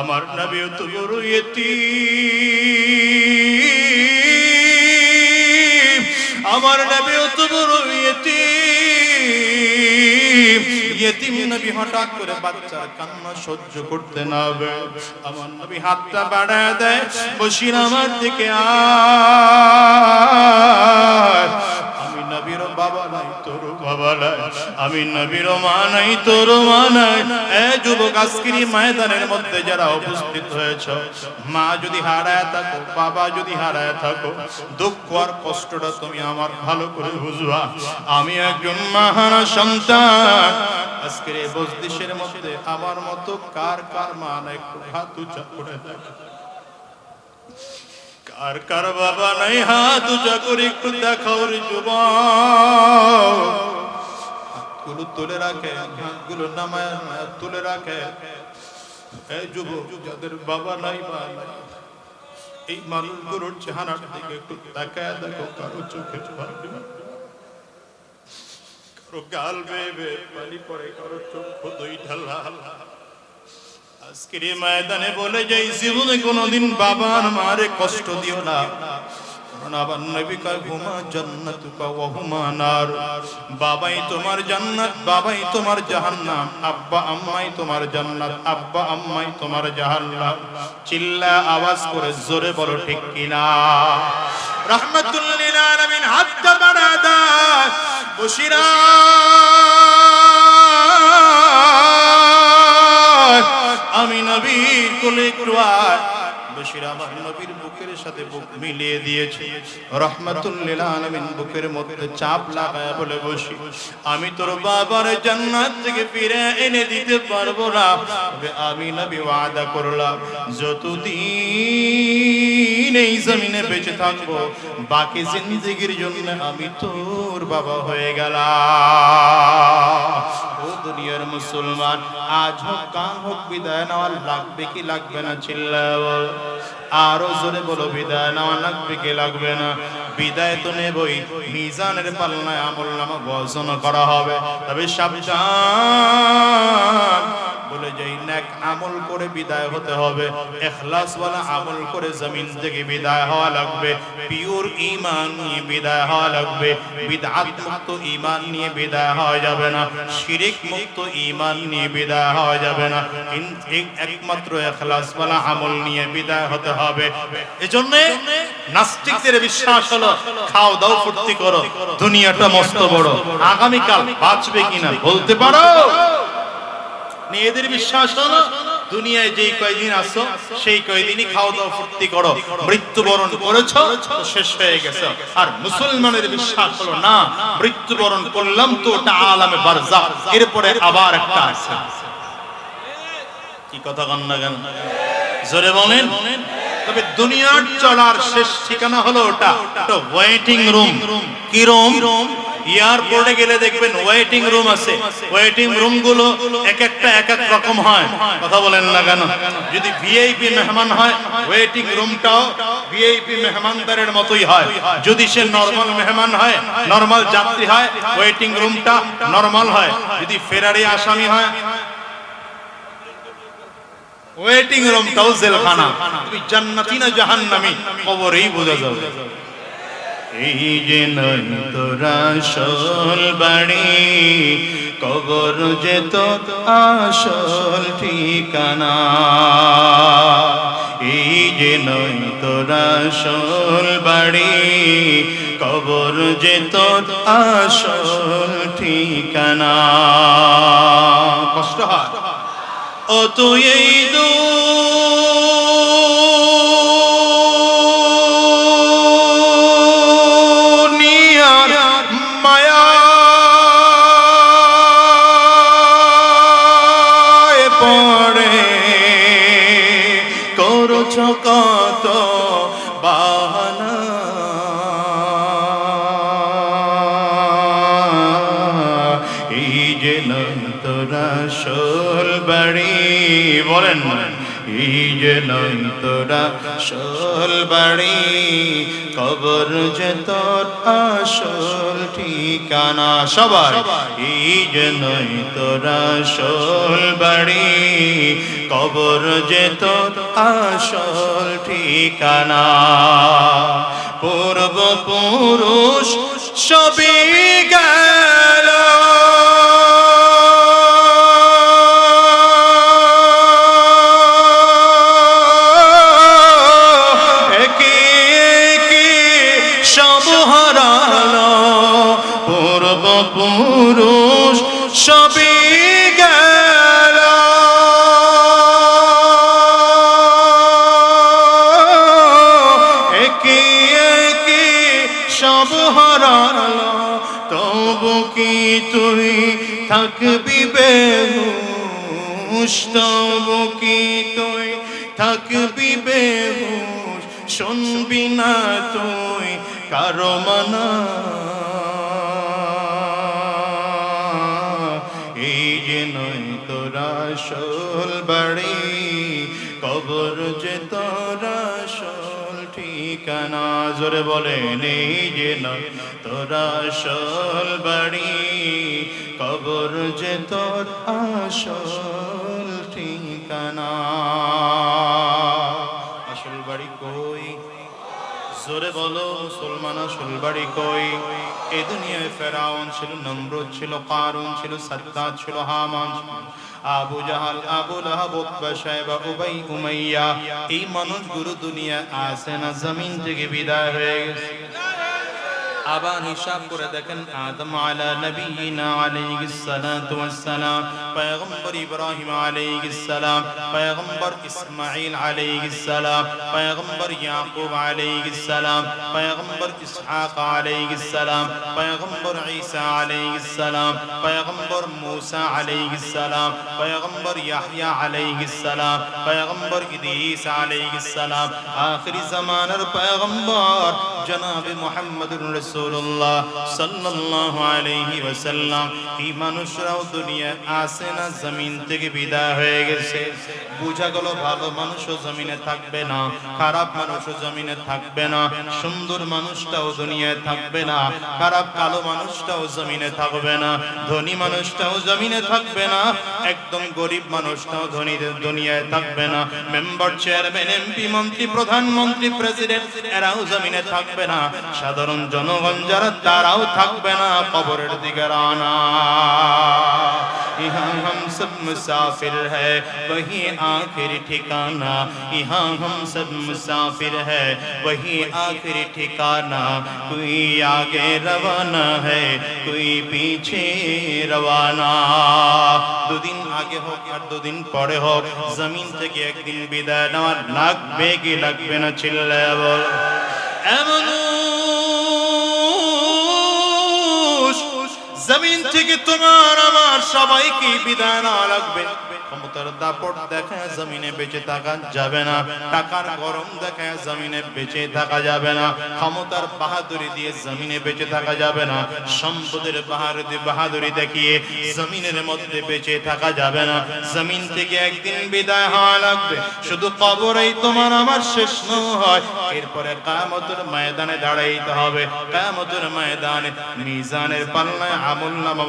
আমার নবী তো বড় আমার নবী তো বড় ইয়েতি ইয়েতিম। নবী হঠাৎ করে বাচ্চার কান্না সহ্য করতে না আমার নবী হাতটা বাড়ায় দেয় বসির আমার দিকে আয়। আমি নবীর মা নাই, তোর মা নাই। যুবক আজকের ময়দানের মধ্যে যারা উপস্থিত হয়েছ, মা যদি হারায় থাকো, বাবা যদি হারায় থাকো, দুঃখ আর কষ্টটা তুমি আমার ভালো করে বুঝবা। আমি একজন মাহানা সন্তান। আজকের এই বজদিশের মধ্যে আমার মতো কার কার মা নাই? একটু হাত উঁচা করে দেখো। কার কার বাবা নাই হাত উঁচা করে একটু দেখাও রে হাতগুলো তুলে রাখে, হাতগুলো নামায় তুলে রাখে। এই যুবক, যাদের বাবা নাই, মা এই মানুষগুলোর চেহারার দিকে একটু তাকায় দেখো, কারও চোখে কারও গাল বেয়ে পানি পড়ে, কারও চোখ দুই ঢালা আজকের ময়দানে বলে যাই, জীবনে কোনোদিন বাবার মারে কষ্ট দিও না। আবার নবী কয়, হুমা নার। বাবাই তোমার জান্নাত, বাবাই তোমার জাহান্নাম। আব্বা আম্মাই তোমার জান্নাত, আব্বা আম্মাই তোমার জাহান্নাম। চিল্লা আওয়াজ করে জোরে বলো, ঠিক কিনা? রাহমাতুল্লাহ লিল আলামিন নবীর কোলে বুকের সাথে মিলিয়ে বুকের চাপ বলে বসি আমি তোর বাবার জান্নাত থেকে ফিরে এনে দিতে পারব না। আমি নবী ওয়াদা করলাম, যতদিন এই জমিনে বেঁচে থাকব। বাকি জিন্দেগির জন্য আমি তোর বাবা হয়ে গেলাম। ও দুনিয়ার মুসলমান, আজ হোক, কাল হোক, বিদায় নেওয়া লাগবে কি লাগবে না চিল্লাও আরও জোরে বলো, বিদায় নেওয়া লাগবে কি লাগবে না? বিদায় তো নেবই, মিজানের পালনায় আমল নামা বর্জন করা হবে। তবে সাবধান। নেক আমল করে বিদায় হতে হবে। এখলাস ওয়ালা আমল করে জমিন থেকে বিদায় হওয়া লাগবে। পিওর ঈমান নিয়ে বিদায় হওয়া লাগবে। বিদআত মুক্ত ঈমান নিয়ে বিদায় হওয়া যাবে না। শিরিক মুক্ত ঈমান নিয়ে বিদায় হওয়া যাবে না। একমাত্র এখলাস ওয়ালা আমল নিয়ে বিদায় হতে হবে। এজন্য নাস্তিকদের বিশ্বাস হলো, খাও দাও ফুর্তি করো, দুনিয়াটা মস্ত বড়। আগামীকাল বাঁচবে কিনা বলতে পারো? মেয়েদের বিশ্বাস হলো দুনিয়ায় যেই কয়দিন আসো সেই কয়দিনই খাওয়া দাওয়া ফুর্তি করো। মৃত্যুবরণ করেছ শেষ হয়ে গেছে। আর মুসলমানের বিশ্বাস হলো না, মৃত্যুবরণ করলাম তো ওটা আলামে বারজা। এরপরে আবার একটা আছে। কি কথা কন না কেন? জোরে বলেন। তবে দুনিয়ার চলার শেষ ঠিকানা হলো ওটা। ওয়েটিং রুম কি রুম এয়ারপোর্টে গেলে দেখবেন ওয়েটিং রুম আছে। ওয়েটিং রুমগুলো এক একটা এক এক রকম হয়। কথা বলেন না কেন? যদি ভিআইপি মেহমান হয় ওয়েটিং রুমটাও ভিআইপি মেহমানদারের মতোই হয়। যদি সে নরমাল মেহমান হয় নরমাল যাত্রী হয় ওয়েটিং রুমটা নরমাল হয়। যদি ফেরারি আসামি হয় ওয়েটিং রুমটাও জেলখানা। তুমি জান্নাতি না জাহান্নামি? কবরেই বোঝা যাবে। এই যে নয় তোরা আসল বাড়ি কবর যে তো আসল ঠিকানা। এই যে নয় তোরা আসল বাড়ি কবর যে তো আসল ঠিকানা। কষ্ট হয়। ও তুই এই দুনিয়ার বলেন এই যে নয় তোরা শোল বাড়ি, কবর যে তোর আসল ঠিকানা। সবার এই যে নয় তোরা শোল বাড়ি, কবর যে তোর আসল ঠিকানা। পূর্ব পুরুষ সবই গেল পুরুষ সবই গেল। একে একে সব হারালো, তবু কি তুই থাকবি বেহুশ? তবু কি তুই থাকবি বেহুশ? শুনবি না তুই কারও মানা জোরে বলে নেই যে নয় তোরা শোল বাড়ি কবর যে তোর আসল ঠিকানা। জোরে বলো, মুসলমান আসল কই? এ দুনিয়ায় ফেরাউন ছিল নমরুদ, ছিল কারুন, ছিল সত্তা ছিল হামান। আবু জাহাল, আবু লাহাব, উতবা সাইবা উবাই উমাইয়া। এই মানুষগুলো দুনিয়া আসে না, জমিন থেকে বিদায় হয়ে গেছে। আবার হিসাব করে দেখেন আদম আলা নবীনা আলাইহিস সালাতু ওয়াস সালাম পয়গম্বর ইব্রাহিম আলাইহিস সালাম পয়গম্বর ইসমাঈল আলাইহিস সালাম পয়গম্বর ইয়াকুব আলাইহিস সালাম পয়গম্বর ইসহাক আলাইহিস সালাম পয়গম্বর ঈসা আলাইহিস সালাম পয়গম্বর মূসা আলাইহিস সালাম পয়গম্বর ইয়াহইয়া আলাইহিস সালাম পয়গম্বর ইদ্রিস আলাইহিস সালাম আখিরি জামানার পয়গম্বর জনাবে মুহাম্মদুর রাসূলুল্লাহ সাল্লাল্লাহু আলাইহি ওয়াসাল্লাম। এই মানুষরাও দুনিয়া আসে না, জমিন থেকে বিদায় হয়ে গেছে। বোঝা গেল ভালো মানুষও জমিনে থাকবে না, খারাপ মানুষও জমিনে থাকবে না, সুন্দর মানুষটাও দুনিয়ায় থাকবে না, খারাপ কালো মানুষটাও জমিনে থাকবে না, ধনী মানুষটাও জমিনে থাকবে না, একদম গরিব মানুষটাও ধনী দুনিয়ায় থাকবে না। মেম্বার চেয়ারম্যান, এমপি, মন্ত্রী, প্রধানমন্ত্রী, প্রেসিডেন্ট, এরাও জমিনে থাকবে না সাধারণ জনগণ যারা তারাও থাকবে না কবরের দিকে রানা यहाँ हम सब मुसाफिर है वही आखिर ठिकाना यहाँ हम सब मुसाफिर है वही आखिर ठिकाना कोई आगे रवाना है कोई पीछे रवाना দুদিন আগে হোক আর দুদিন পরে হোক জমিন থেকে একদিন বিদায় নেওয়ার লাগবে কি লাগবে না চিল্লা বল এমন জমিন থেকে তোমার আমার সবাইকে বিদায় না লাগবে। ক্ষমতার দাপট দেখায় জমিনে বেঁচে থাকা যাবে না। টাকার গরম দেখায় জমিনে বেঁচে থাকা যাবে না। ক্ষমতার বাহাদুরি দিয়ে জমিনে বেঁচে থাকা যাবে না। সম্পদের বাহাদুরি বাহাদুরি দেখিয়ে জমিনের মধ্যে বেঁচে থাকা যাবে না। জমিন থেকে একদিন বিদায় হওয়া লাগবে। শুধু কবরেই তোমার আমার শেষ নয় এরপরে কামতের ময়দানে দাঁড়াইতে হবে। কামতের ময়দানে মিজানের পাল্লায় আমল নামা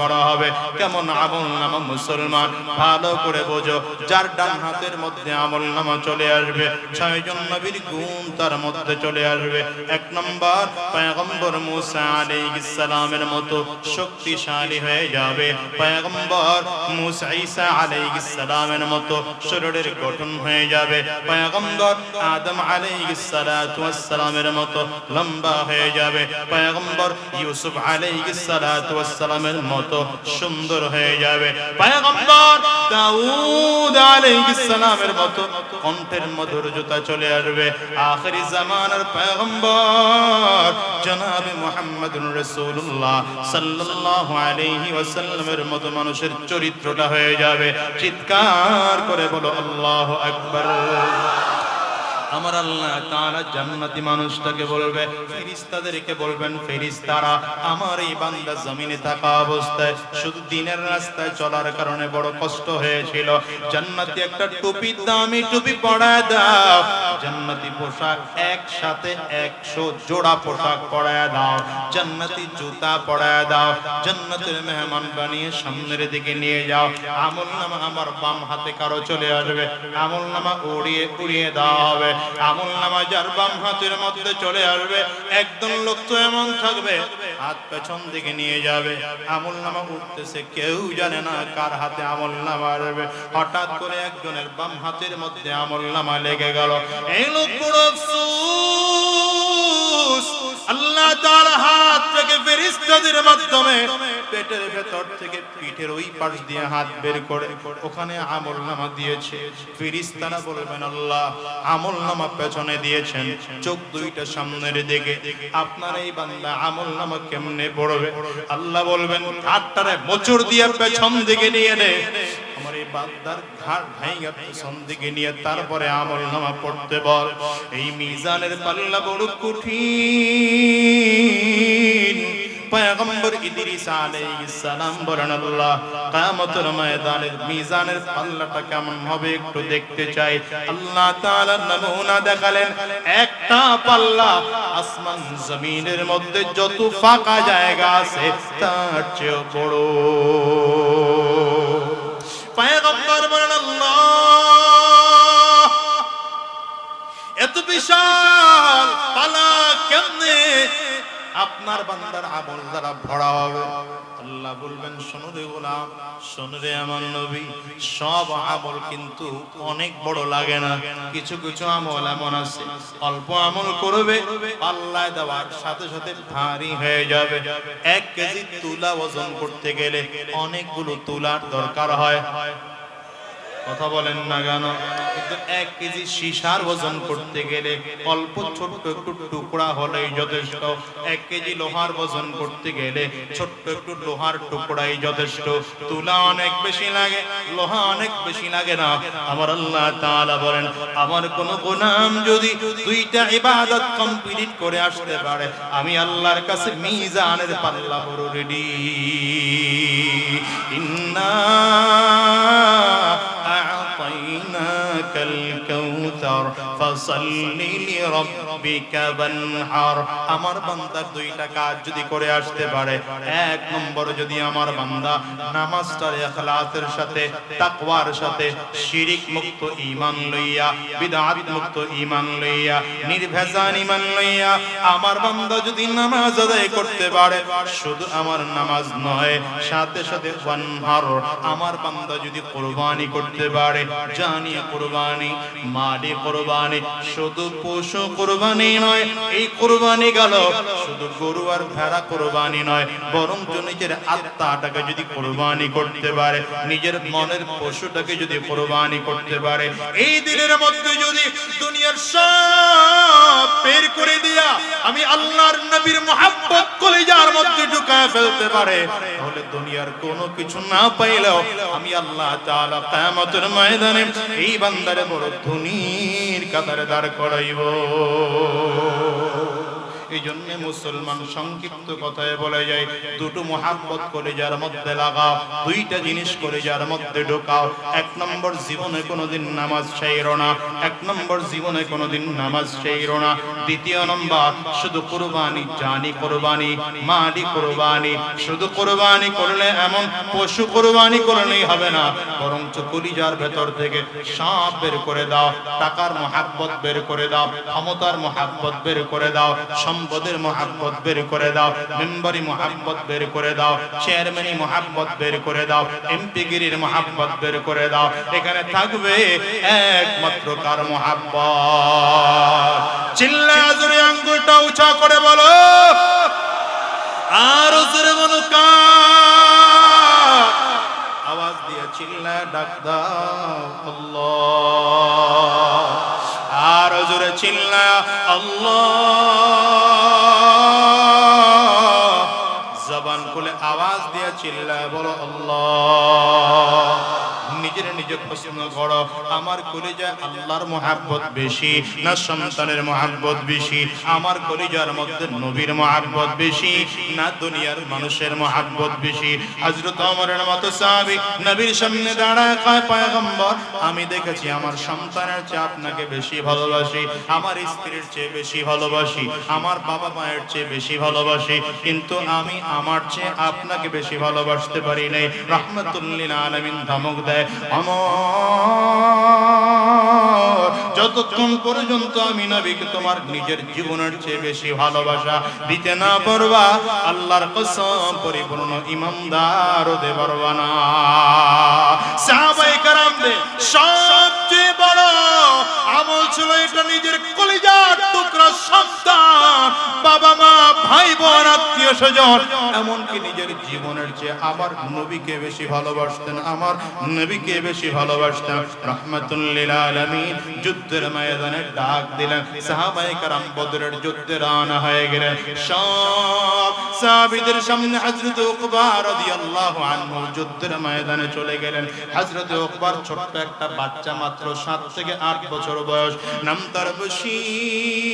করা হবে। কেমন আমল নামা মুসলমান? ভালো করে বোঝো, যার ডান হাতের মধ্যে আমল নামা চলে আসবে, ছয়জন নবীর গুণ তার মধ্যে চলে আসবে। এক নম্বর, পয়গম্বর মুসা আলাইহিস সালামের মতো শক্তিশালী হয়ে যাবে। পয়গম্বর মুসা ঈসা আলাইহিস সালামের মতো শরীরের গঠন হয়ে যাবে। পয়গম্বর আদম আলাইহিস সালাতু ওয়াস সালামের মতো লম্বা হয়ে যাবে। পয়গম্বর ইউসুফ আলাইহিস সালাতু ওয়াস সালামের মতো সুন্দর হয়ে যাবে। পয়গম্বর দাউদ আলাইহিস সালামের মতো কণ্ঠের মধুরতা চলে আসবে। আখেরি জামানার পয়গম্বর জনাবে মুহাম্মদুর রাসূলুল্লাহ সাল্লাল্লাহু আলাইহি ওয়াসাল্লামের মতো মানুষের চরিত্রটা হয়ে যাবে। চিৎকার করে বলো, আল্লাহু আকবার। আমার আল্লাহ তাআলা জান্নাতি মানুষটাকে বলবে, ফেরিস্তাদেরকে বলবেন ফেরেশতারা আমার এই বান্দা জমিনে থাকা অবস্থায় শুধু দিনের রাস্তায় চলার কারণে বড় কষ্ট হয়েছিল। জান্নাতি একটা টুপি দামি টুপি পরায় দাও। জান্নাতি পোশাক একসাথে একশো জোড়া পোশাক পরায় দাও। জান্নাতি জুতা পরায় দাও। জান্নাতের মেহমান বানিয়ে সামনের দিকে নিয়ে যাও। আমল নামা আমার বাম হাতে কারও চলে আসবে। আমল নামা উড়িয়ে উড়িয়ে দেওয়া হবে। আমল নামা যার বাম হাতের মধ্যে চলে আসবে। একদম লোক তো এমন থাকবে, হাত পেছন দিকে নিয়ে যাবে। আমল নামা উঠতেছে, কেউ জানে না কার হাতে আমল নামা আসবে। হঠাৎ করে একজনের বাম হাতের মধ্যে আমল নামা লেগে গেল। এই লোক বড় আল্লাহ তার হাত থেকে ফেরিস্তাদের মাধ্যমে পেটের ভেতর থেকে পিঠের ওই পাশ দিয়ে হাত বের করে ওখানে আমল নামা দিয়েছে। ফেরিস্তারা বলবেন, আল্লাহ আমল নামা পেছনে দিয়েছেন। চোখ দুইটা সামনের দিকে। আপনার এই বান্দা আমল নামা কেমনে পড়বে? আল্লাহ বলবেন, হাতটারে মোচড় দিয়ে পেছন দিকে নিয়ে নে। আমার এই বান্দার ঘাট ভাইঙ্গা পেছন দিকে নিয়ে তারপরে আমল নামা পড়তে বল। এই মিজানের পাল্লা বড় কঠিন। পয়গম্বর আলাইহিস সালাম বলেন, আল্লাহ, কিয়ামতের ময়দানের মিজানের পাল্লাটা কেমন হবে একটু দেখতে চাই। আল্লাহ তাআলা নমুনা দেখালেন, একটা পাল্লা আসমান জমিনের মধ্যে যত ফাঁকা জায়গা আছে তার চেয়ে বড়। পয়গম্বর বলেন আল্লাহ এত বিশাল পালা কেমনে আপনার বান্দার আমল দ্বারা ভরা হবে? শোনো রে গোলাম, শোনো রে আমার নবী। সব আমল কিন্তু অনেক বড় লাগে না। কিছু কিছু আমল এমন আছে। অল্প আমল করবে, পাল্লায় দেওয়ার সাথে সাথে ভারী হয়ে যাবে। এক কেজি তুলা ওজন করতে গেলে অনেকগুলো তুলার দরকার হয়। কথা বলেন না কেন? কিন্তু এক কেজি সীসার ওজন করতে গেলে অল্প ছোট্ট একটু টুকরা হলেই যথেষ্ট। এক কেজি লোহার ওজন করতে গেলে ছোট্ট একটু লোহার টুকরাই যথেষ্ট। তুলা অনেক বেশি লাগে, লোহা অনেক বেশি লাগে না। আমার আল্লাহ তাআলা বলেন, আমার কোন গোনাম যদি দুইটা ইবাদত কমপ্লিট করে আসতে পারে, আমি আল্লাহর কাছে মিজানের পাল্লা বড় রেডি। আমার বান্দার দুইটা কাজ যদি করে আসতে পারে, এক নম্বর যদি আমার বান্দা নামাজটার ইখলাসের সাথে, তাকওয়ার সাথে শিরিক মুক্ত ঈমান লইয়া বিদআত মুক্ত ঈমান লইয়া, নির্ভেজাল ঈমান লইয়া, আমার বান্দা যদি নামাজ আদায় করতে পারে, শুধু আমার নামাজ নয়, সাথে সাথে ওয়ানহার, আমার বান্দা যদি কোরবানি করতে পারে, জানি কোরবানি মালি কোরবানি শুধু পশু কোরবানি নয়, এই কোরবানি গেল। শুধু গরু আর ভেড়া কোরবানি নয়, বরং নিজের আত্মাটাকে যদি কোরবানি করতে পারে, নিজের মনের পশুটাকে যদি কোরবানি করতে পারে, এই দিনের মধ্যে যদি দুনিয়ার সব বের করে দিয়া আমি আল্লাহর নবীর মোহাব্বত কলিজার মধ্যে ঢুকায় ফেলতে পারে, তাহলে দুনিয়ার কোনো কিছু না পাইলেও আমি আল্লাহ তাআলা কিয়ামতের ময়দানে এই বান্দারে বড় ধনীর কাতারে দাঁড় করাইব। এই জন্য মুসলমান সংক্ষিপ্ত কথায় বলে যায়, দুটো মহাব্বত করে যার মধ্যে দুইটা জিনিস করে যার মধ্যে ঢোকাও। এক নম্বর, জীবনে কোনোদিন নামাজ না। এক নম্বর, জীবনে কোনোদিন নামাজ না। দ্বিতীয় নম্বর, শুধু কোরবানি, জানি কোরবানি কোরবানি। শুধু কোরবানি করলে এমন পশু কোরবানি করলেই হবে না। বরঞ্চ কলিজার ভেতর থেকে সাপ বের করে দাও, টাকার মহাব্বত বের করে দাও, ক্ষমতার মহাব্বত বের করে দাও সম্পদের মহাব্বত বের করে দাও, মেম্বারি মহাব্বত বের করে দাও চেয়ারম্যানি মহাব্বত বের করে দাও, এমপি গিরির মহাব্বত বের করে দাও, এখানে থাকবে একমাত্র কার মহাব্বত। চিল্লা জোরে আঙ্গুলটা উঁচা করে বলো, আর জোরে বলো আওয়াজ দিয়ে চিল্লা ডাক দাও আর জোরে চিল্লা আল্লাহ। জবান খুলে চিল্লা বলো আল্লাহ। আমার আমি দেখেছি আমার সন্তানের চেয়ে আপনাকে বেশি ভালোবাসি, আমার স্ত্রীর চেয়ে বেশি ভালোবাসি, আমার বাবা মায়ের চেয়ে বেশি ভালোবাসি, কিন্তু আমি আমার চেয়ে আপনাকে বেশি ভালোবাসতে পারি নাই। রহমতুল্লিল আলামিন ধমক দেয় আমার যতক্ষণ পর্যন্ত আমি নবীকে তোমার নিজের জীবনের চেয়ে বেশি ভালোবাসা দিতে না পারবা, আল্লাহর কসম পরিপূর্ণ ইমানদার হতে পারবা না। সাহাবায়ে কেরামদের সবচেয়ে বড় আমল ছিল এটা নিজের কলিজার টুকরা সন্তান বাবা মা ভাই বোন আত্মীয় স্বজন। এমনকি নিজের জীবনের চেয়ে আমার নবীকে বেশি ভালোবাসতেন, আমার নবীকে বেশি ভালোবাসতেন। রহমতুল্লিল আলমিন যুদ্ধের ময়দানে ডাক দিলেন সাহাবাই কারাম বদরের যুদ্ধে রওনা হয়ে গেলেন। সব সাহাবীদের সামনে হযরত উকবা রাদিয়াল্লাহু আনহু যুদ্ধের ময়দানে চলে গেলেন। হযরত উকবার ছোট্ট একটা বাচ্চা মাত্র সাত থেকে আট বছর বয়স, নাম তার বশীর।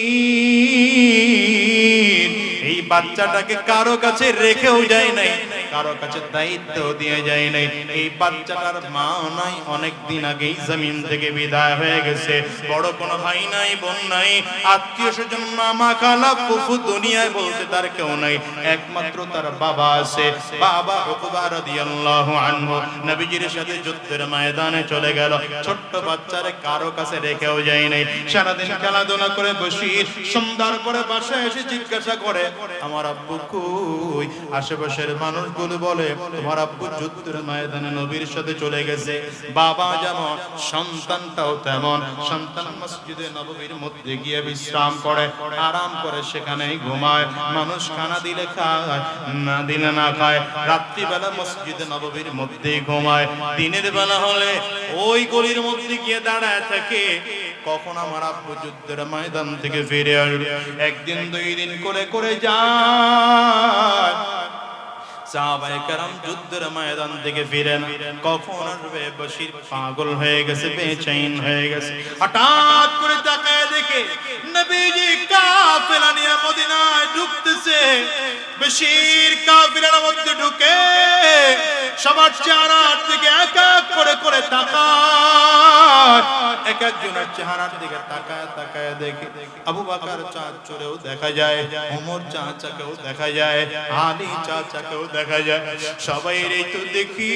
এই বাচ্চাটাকে কারও কাছে রেখেও যায় নাই, কারও কাছে দায়িত্ব দিয়ে যায় নাই। এই বাচ্চাটার মা নাই, অনেক দিন আগেই জমিন থেকে বিদায় হয়ে গেছে। বড় কোনো ভাই নাই, বোন নাই, আত্মীয় স্বজন মামা খালা ফুফু দুনিয়ায় বলতে তার কেউ নাই, একমাত্র তার বাবা আছে। বাবা উকবা রাদিয়াল্লাহু আনহু নবীজির সাথে যুদ্ধের ময়দানে চলে গেল। ছোট্ট বাচ্চারে কারও কাছে রেখেও যায় নাই। সারাদিন খেলাধুলা করে বসি সুন্দর করে বাসায় এসে জিজ্ঞাসা করে আমার আব্বু কই? আশেপাশের মানুষগুলো বলে, তোমার আব্বু যুদ্ধের ময়দানে নবীর সাথে চলে গেছে। বাবা যেমন সন্তানটাও তেমন, সন্তান মসজিদে নববীর মধ্যে গিয়ে বিশ্রাম করে, আরাম করে সেখানেই ঘুমায়। মানুষ খানা দিলে খায়, না দিলে না খায়। রাত্রিবেলা মসজিদে নববীর মধ্যেই ঘুমায়। দিনের বেলা হলে ওই গলির মধ্যে গিয়ে দাঁড়ায় থাকে। কখন আমার আব্বু যুদ্ধের ময়দান থেকে ফিরে আসবে? একদিন দুই দিন করে করে যায়। করে ঢুকে সবার চেহারার দিকে এক এক করে করে তাকায়। এক একজনের চেহারার দিকে তাকায় তাকায় দেখে আবু বাকার চাচুরেও দেখা যায়, ওমর চাচাকেও দেখা যায়, আলী চাচাকেও দেখা যায় সবাই রে তো দেখি।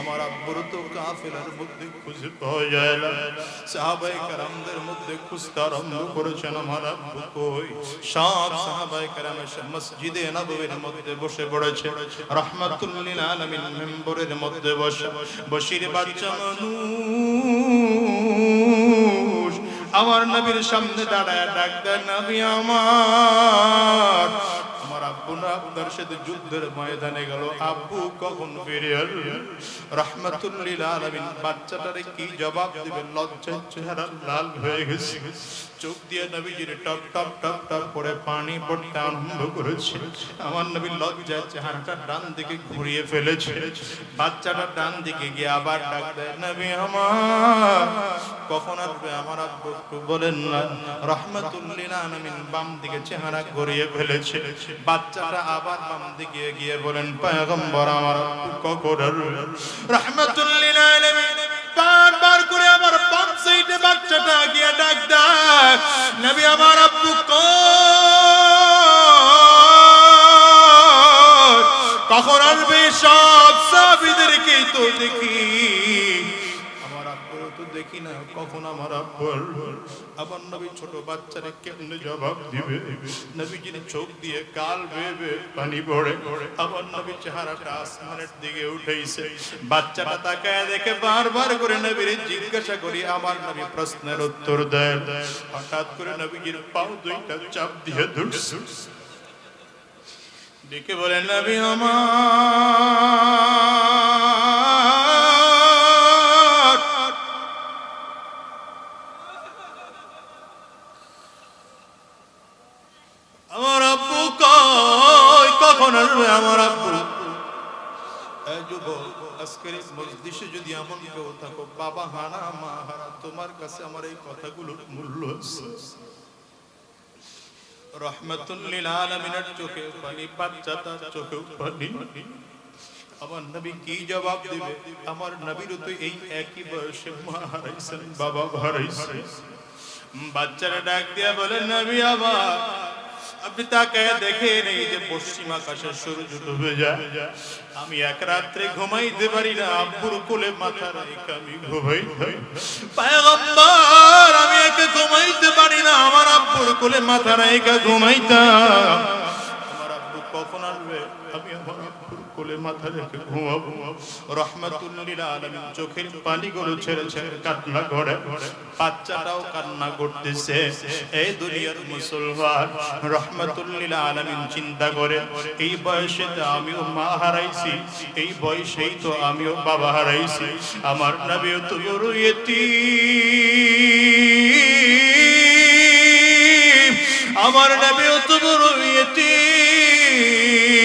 আমার আব্বুর তো কাফেলার মধ্যে খুঁজে পাওয়া যায় না। সাহাবাই কারামদের মধ্যে খুঁজতে আরম্ভ করেছেন আমার আব্বু কই। সব সাহাবাই কারাম মসজিদে নববীর মধ্যে বসে পড়েছে। রহমাতুল লিল আলামিন মেম্বরের মধ্যে বসে। বসির বাচ্চা মানুষ। আমার নবীর সামনে দাঁড়ায় ডাক নবী আমার আব্বু না আপনার সাথে যুদ্ধের ময়দানে গেল। আব্বু কখন ফিরে রহমাতুল্লিল আলামিন, বাচ্চাটারে কি জবাব দিবে লজ্জার চেহারা লাল হয়ে গেছে। চোখ দিয়ে নবীজির টপ টপ টপ টপ করে পানি পড়তে আরম্ভ করেছে। আমার নবী লজ্জার চেহারাটা ডান দিকে ঘুরিয়ে ফেলেছে। বাচ্চাটা ডান দিকে গিয়ে আবার ডাক দেয়, নবী আমার, কখন আসবে আমার আব্বু? একটু বলেন না। রহমাতুল্লিল আলামিন বাম দিকে চেহারা ঘুরিয়ে ফেলেছে। বাচ্চাটা আবার বাম দিকে গিয়ে বলেন, পয়গম্বর আমার আসবে রহমাতুল্লিল আলামিন বারবার করে আমার বাম সাইডে বাচ্চাটা গিয়ে ডাক দেয়, নবী আমার আব্বু কখন আসবে সব সাবিদেরকে তো দেখি। তো দেখি না, কখন আমার আব্বু আবার নবী ছোট বাচ্চারে কেমনে জবাব দিবে? নবীজির চোখ দিয়ে গাল বেবে পানি পড়ে। আবার নবী চেহারাটা আসমানের দিকে উঠেইছে। বাচ্চাটা তাকায় দেখে বারবার করে নবীর জিজ্ঞাসা করি, আমার নবী প্রশ্নের উত্তর দেয় হঠাৎ করে নবীজির পাও দুইটা চাপ দিয়ে ধরছে। ডেকে বলেন নবী আমার কেউ থাকো, বাবা মা হারা তোমার কাছে আমার এই মূল্য রহমতুল্লিল আলমিনের চোখে পানি বাচ্চা তার চোখেও পানি। আমার নবী কি জবাব দিবে? আমার নবীরও তো এই একই বয়সে মা হারাইছেন, বাবা হারাইছেন বাচ্চারা ডাক দিয়া বলে, নবী আমার আপনি তাকে দেখে নেই যে পশ্চিম আকাশে সূর্য ডুবে যায় আমি এক রাত্রে ঘুমাইতে পারি না আব্বুর কোলে মাথা রেখে আমি ঘুমাই পায়গম্বর আমি একে ঘুমাইতে পারি না আমার আব্বুর কোলে মাথা রেখে ঘুমাইতাম আমার আব্বু কখন আসবে আমি আমার কোলে মাথা রেখে ঘুমাবো। রহমাতুল্লিল আলামিন চোখের পানিগুলো ছেড়ে ছেড়ে কান্না করে। বাচ্চাটাও কান্না করতেছে। এই দুনিয়ার মুসলমান রহমাতুল্লিল আলামিন চিন্তা করে, এই বয়সে তো আমিও মা হারাইছি, এই বয়সেই তো আমিও বাবা হারাইছি। আমার নবীও তো বড় ইয়েতিম। আমার নবীও তো ইয়েতিম।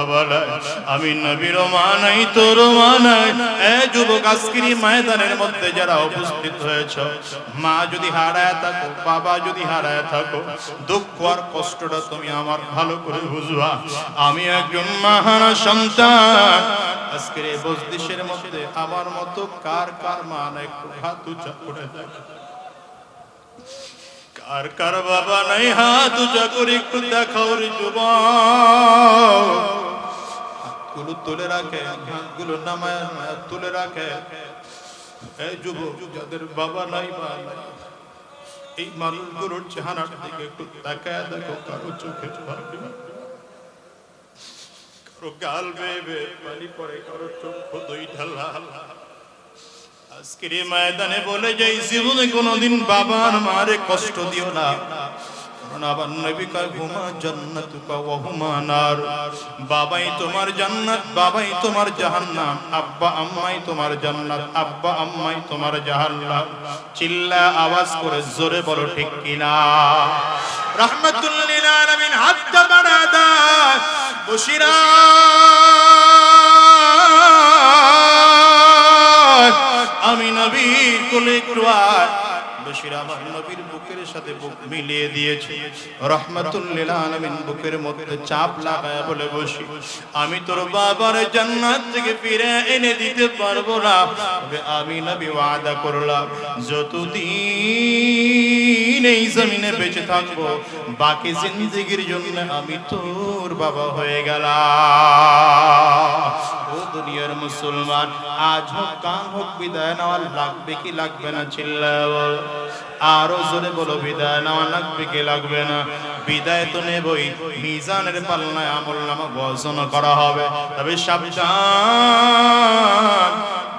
তোর আমি নবীর মা নাই তোর মা নাই এ যুবক আজকের ময়দানের মধ্যে যারা উপস্থিত হয়েছ, মা যদি হারায় থাকো, বাবা যদি হারায় থাকো, দুঃখ আর কষ্টটা তুমি আমার ভালো করে বুঝবা। আমি একজন মাহারা সন্তান। আজকের এই বজদিশের মধ্যে আমার মতো কার কার মা নাই একটু হাত উঁচা করে কার কার বাবা নাই, হাত উঁচা করে একটু দেখাও রে যুবক। হাতগুলো তুলে রাখে, হাতগুলো নামায় নামায় তুলে রাখে। এই যুবক, যাদের বাবা নাই মা নাই, এই মানুষগুলোর চেহারার দিকে একটু তাকায় দেখো, কারও চোখে কারও গাল বেবে পানি পড়ে, কারও চোখ দই ঢালা আজকের ময়দানে বলে যাই জীবনে কোনোদিন বাবার মারে কষ্ট দিও না। বাবাই তোমার জান্নাত, বাবাই তোমার জাহান্নাম। আব্বা আম্মাই তোমার জান্নাত, আব্বা আম্মাই তোমার জাহান্নাম। চিল্লা আওয়াজ করে জোরে বলো, ঠিক কিনা? রাহমাতুল লিল আলামিন দাও। আমি নবীর কোলে একটু বশির আমার নবীর বুকের সাথে বুক মিলিয়ে দিয়েছে। বুকের মধ্যে চাপ লাগায় বলে বসি, আমি তোর বাবার জান্নাত থেকে ফিরে এনে দিতে পারব না। আমি নবী ওয়াদা করলাম, যতদিন এই জমিনে বেঁচে থাকব। বাকি জিন্দগির জন্য আমি তোর বাবা হয়ে গেলাম। ও দুনিয়ার মুসলমান, আজ হোক কান হোক, বিদায় নেওয়া লাগবে কি লাগবে না চিল্লা আরও জোরে বলো, বিদায় নেওয়া লাগবে কি লাগবে না? বিদায় তো নেবই, মিজানের পাল্লায় আমল নামা বর্জন করা হবে। তবে সাবধান,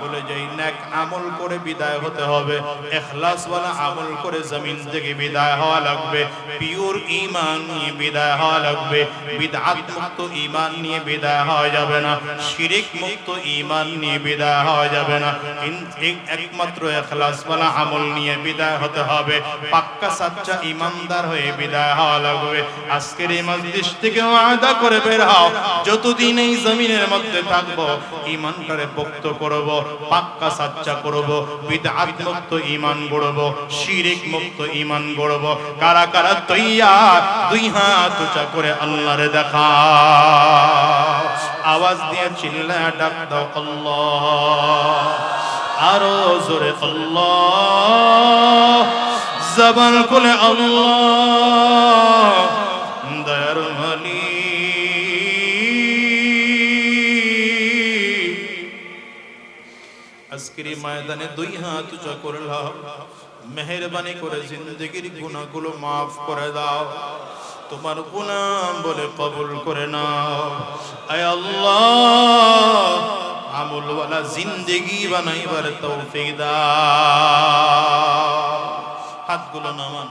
বলে যাই, নেক আমল করে বিদায় হতে হবে। এখলাস ওয়ালা আমল করে জমিন থেকে বিদায় হওয়া লাগবে। পিওর ঈমান নিয়ে বিদায় হওয়া লাগবে। বিদআত মুক্ত ঈমান নিয়ে বিদায় হওয়া যাবে না। শিরিক মুক্ত ঈমান নিয়ে বিদায় হওয়া যাবে না। একমাত্র এখলাস ওয়ালা আমল নিয়ে বিদায় হতে হবে। পাক্কা সাচ্চা ঈমানদার হয়ে বিদায় হওয়া লাগবে। আজকের এই মজলিস থেকে ওয়াদা করে বের হও। যতদিন এই জমিনের মধ্যে থাকব, ঈমানটারে পোক্ত করব। পাক্কা সাচ্চা করব বিদআত মুক্ত ঈমান গড়ব শিরিক মুক্ত ঈমান গড়ব। কারা কারা তৈয়ার, দুই হাত উঁচা করে আল্লাহরে দেখা। আওয়াজ দিয়ে চিল্লায় ডাক দাও আল্লাহ। আরও জোরে আল্লাহ। জবান খুলে আল্লাহ। ময়দানে দুই হাত উঁচা করলাম। মেহরবানি করে জিন্দগির গুণাগুলো মাফ করে দাও। তোমার গুণাম বলে কবুল করে নাও। আয় আল্লাহ, আমলওয়ালা জিন্দগি বানাইবার তৌফিক দাও। হাতগুলো নামান।